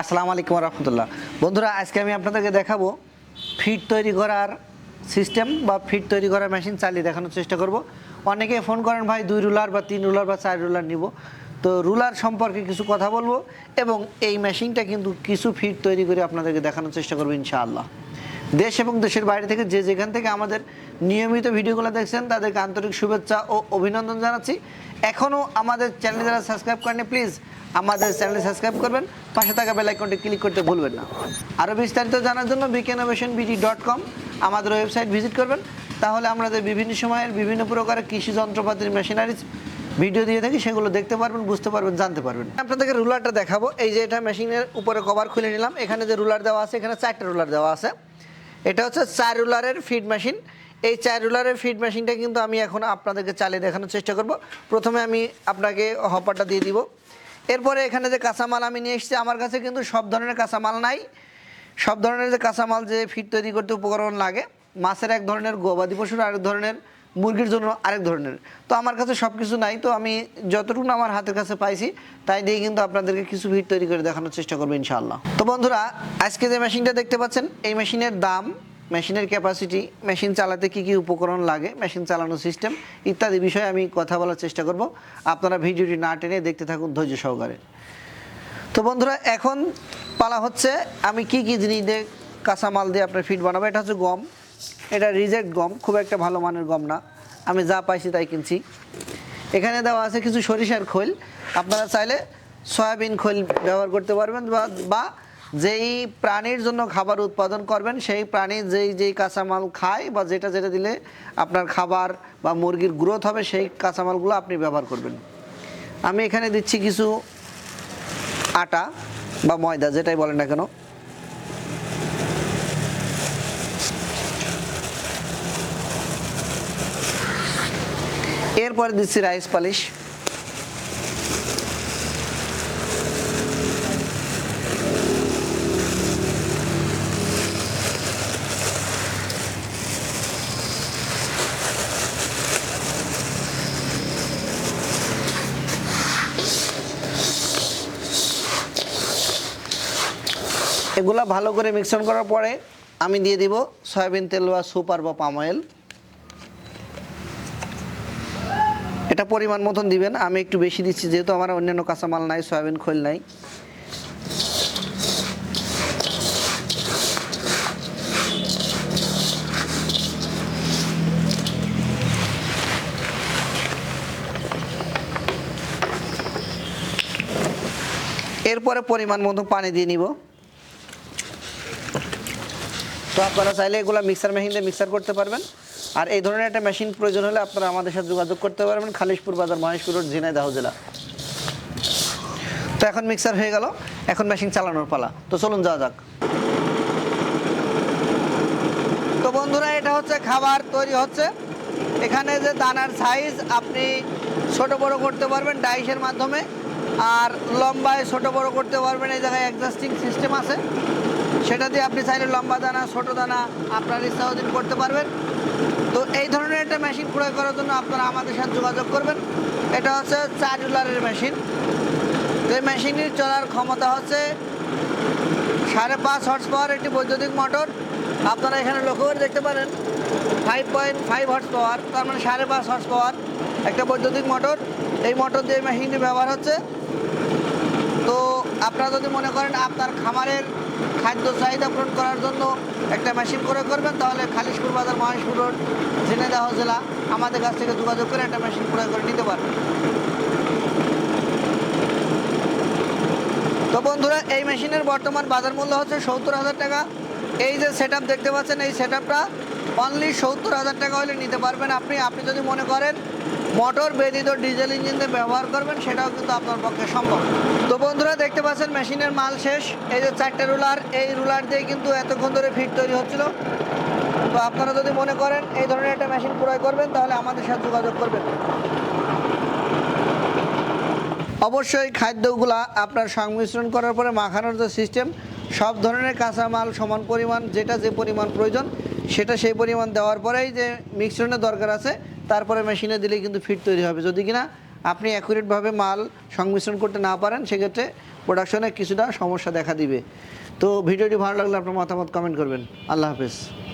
আসসালামু আলাইকুম রহমতুল্লাহ। বন্ধুরা, আজকে আমি আপনাদেরকে দেখাবো ফিট তৈরি করার সিস্টেম বা ফিট তৈরি করার মেশিন চালিয়ে দেখানোর চেষ্টা করব। অনেকে ফোন করেন, ভাই, দুই রুলার বা তিন রুলার বা চার রুলার নিব। তো রুলার সম্পর্কে কিছু কথা বলব এবং এই মেশিনটা কিন্তু কিছু ফিট তৈরি করে আপনাদেরকে দেখানোর চেষ্টা করব ইনশাআল্লাহ। দেশ এবং দেশের বাইরে থেকে যে যেখান থেকে আমাদের নিয়মিত ভিডিওগুলো দেখছেন, তাদেরকে আন্তরিক শুভেচ্ছা ও অভিনন্দন জানাচ্ছি। এখনও আমাদের চ্যানেল যারা সাবস্ক্রাইব করেনি প্লিজ আমাদের চ্যানেল সাবস্ক্রাইব করবেন। পাশে থাকা বেল আইকনটি ক্লিক করতে ভুলবেন না। আরও বিস্তারিত জানার জন্য বিকেনোভেশন বিডি ডট কম আমাদের ওয়েবসাইট ভিজিট করবেন। তাহলে আমাদের বিভিন্ন সময়ের বিভিন্ন প্রকারের কৃষি যন্ত্রপাতির মেশিনারিজ ভিডিও দিয়ে থাকি, সেগুলো দেখতে পারবেন, বুঝতে পারবেন, জানতে পারবেন। আপনাদেরকে রুলারটা দেখাবো। এই যে এটা মেশিনের উপরে কভার খুলে নিলাম। এখানে যে রুলার দেওয়া আছে, এখানে চারটে রুলার দেওয়া আছে। এটা হচ্ছে চার রুলারের ফিড মেশিন এই চার রুলারের ফিড মেশিনটা কিন্তু আমি এখন আপনাদেরকে চালিয়ে দেখানোর চেষ্টা করব। প্রথমে আমি আপনাকে হপারটা দিয়ে দিব। এরপরে এখানে যে কাঁচামাল আমি নিয়ে এসেছি, আমার কাছে কিন্তু সব ধরনের কাঁচামাল নাই। সব ধরনের যে কাঁচামাল যে ফিট তৈরি করতে উপকরণ লাগে, মাছের এক ধরনের, গবাদি পশুর আরেক ধরনের, মুরগির জন্য আরেক ধরনের। তো আমার কাছে সব কিছু নাই, তো আমি যতটুকু আমার হাতের কাছে পাইছি, তাই দিয়ে কিন্তু আপনাদেরকে কিছু ভিড় তৈরি করে দেখানোর চেষ্টা করব ইনশাআল্লাহ। তো বন্ধুরা, আজকে যে মেশিনটা দেখতে পাচ্ছেন, এই মেশিনের দাম মেশিনের ক্যাপাসিটি মেশিন চালাতে কি কি উপকরণ লাগে, মেশিন চালানোর সিস্টেম ইত্যাদি বিষয়ে আমি কথা বলার চেষ্টা করব। আপনারা ভিডিওটি না টেনে দেখতে থাকুন ধৈর্য সহকারে। তো বন্ধুরা, এখন পালা হচ্ছে, আমি কি কি জিনিস দিয়ে কাঁচামাল দিয়ে আপনার ফিট বানাবো, এটা হচ্ছে গম। এটা রিজেক্ট গম, খুব একটা ভালো মানের গম না। আমি যা পাইছি তাই কিনছি। এখানে দেওয়া আছে কিছু সরিষার খোল। আপনারা চাইলে সয়াবিন খোল ব্যবহার করতে পারবেন বা- যেই প্রাণীর জন্য খাবার উৎপাদন করবেন, সেই প্রাণী যেই যেই কাঁচামাল খায় বা যেটা যেটা দিলে আপনার খাবার বা মুরগির গ্রোথ হবে, সেই কাঁচামালগুলো আপনি ব্যবহার করবেন। আমি এখানে দিচ্ছি কিছু আটা বা ময়দা, যেটাই বলেন না কেন। এরপরে দিচ্ছি রাইস পালিশ। এগুলা ভালো করে মিক্সন করার পরে আমি দিয়ে দিব সয়াবিন তেল বা সুপার বা পাম অয়েল এটা পরিমাণ মতন দিবেন, আমি একটু বেশি দিচ্ছি যেহেতু আমার অন্যান্য কাঁচামাল নাই, সয়াবিন খোল নাই। এরপরে পরিমাণ মতো পানি দিয়ে নিব। তো আপনারা চাইলে এগুলো মিক্সার মেশিন দিয়ে মিক্সার করতে পারবেন। আর এই ধরনের একটা মেশিন প্রয়োজন হলে আপনারা আমাদের সাথে যোগাযোগ করতে পারবেন, খালিশপুর বাজার, মহেশপুর রোড ঝিনাইদহ জেলা। তো এখন মিক্সার হয়ে গেল, এখন মেশিন চালানোর পালা। তো চলুন যাওয়া যাক। তো বন্ধুরা, এটা হচ্ছে খাবার তৈরি হচ্ছে। এখানে যে দানার সাইজ আপনি ছোট বড় করতে পারবেন ডাইসের মাধ্যমে, আর লম্বায় ছোট বড় করতে পারবেন, এই জায়গায় অ্যাডজাস্টিং সিস্টেম আছে। সেটা দিয়ে আপনি চাইলে লম্বা দানা, ছোটো দানা আপনার ইচ্ছা অধীন করতে পারবেন। তো এই ধরনের একটা মেশিন ক্রয় করার জন্য আপনারা আমাদের সাথে যোগাযোগ করবেন। এটা হচ্ছে চার রুলারের মেশিন তো এই মেশিনটির চলার ক্ষমতা হচ্ছে সাড়ে পাঁচ হর্স পাওয়ার একটি বৈদ্যুতিক মোটর আপনারা এখানে লক্ষ্য করে দেখতে পারেন five point five horsepower তার মানে সাড়ে পাঁচ হর্স পাওয়ার একটা বৈদ্যুতিক মোটর এই মোটর দিয়ে মেশিনটি ব্যবহার হচ্ছে। আপনারা যদি মনে করেন আপনার খামারের খাদ্য চাহিদা পূরণ করার জন্য একটা মেশিন করে করবেন, তাহলে খালিশপুর বাজার, মহেশপুর রোড, ঝিনাইদহ জেলা আমাদের কাছ থেকে যোগাযোগ করে একটা মেশিন ক্রয় করে নিতে পারবেন। তো বন্ধুরা, এই মেশিনের বর্তমান বাজার মূল্য হচ্ছে সত্তর হাজার টাকা। এই যে সেট দেখতে পাচ্ছেন, এই সেট আপটা অনলি সত্তর হাজার টাকা হলে নিতে পারবেন আপনি। আপনি যদি মনে করেন মোটর ব্যতীত ডিজেল ইঞ্জিন দিয়ে ব্যবহার করবেন, সেটাও কিন্তু আপনার পক্ষে সম্ভব। তো বন্ধুরা, দেখতে পাচ্ছেন মেশিনের মাল শেষ। এই যে চারটে রুলার, এই রুলার দিয়ে কিন্তু এতক্ষণ ধরে ফিট তৈরি হচ্ছিল। তো আপনারা যদি মনে করেন এই ধরনের একটা মেশিন ক্রয় করবেন, তাহলে আমাদের সাথে যোগাযোগ করবেন। অবশ্যই খাদ্যগুলা আপনার সংমিশ্রণ করার পরে মাখানোর যে সিস্টেম সব ধরনের কাঁচামাল সমান পরিমাণ, যেটা যে পরিমাণ প্রয়োজন, সেটা সেই পরিমাণ দেওয়ার পরেই যে মিশ্রণের দরকার আছে তারপরে মেশিনে দিলে কিন্তু ফিট তৈরি হবে। যদি কিনা আপনি অ্যাকুরেটভাবে মাল সংমিশ্রণ করতে না পারেন, সেক্ষেত্রে প্রোডাকশনে কিছুটা সমস্যা দেখা দিবে। তো ভিডিওটি ভালো লাগলে আপনার মতামত কমেন্ট করবেন। আল্লাহ হাফেজ।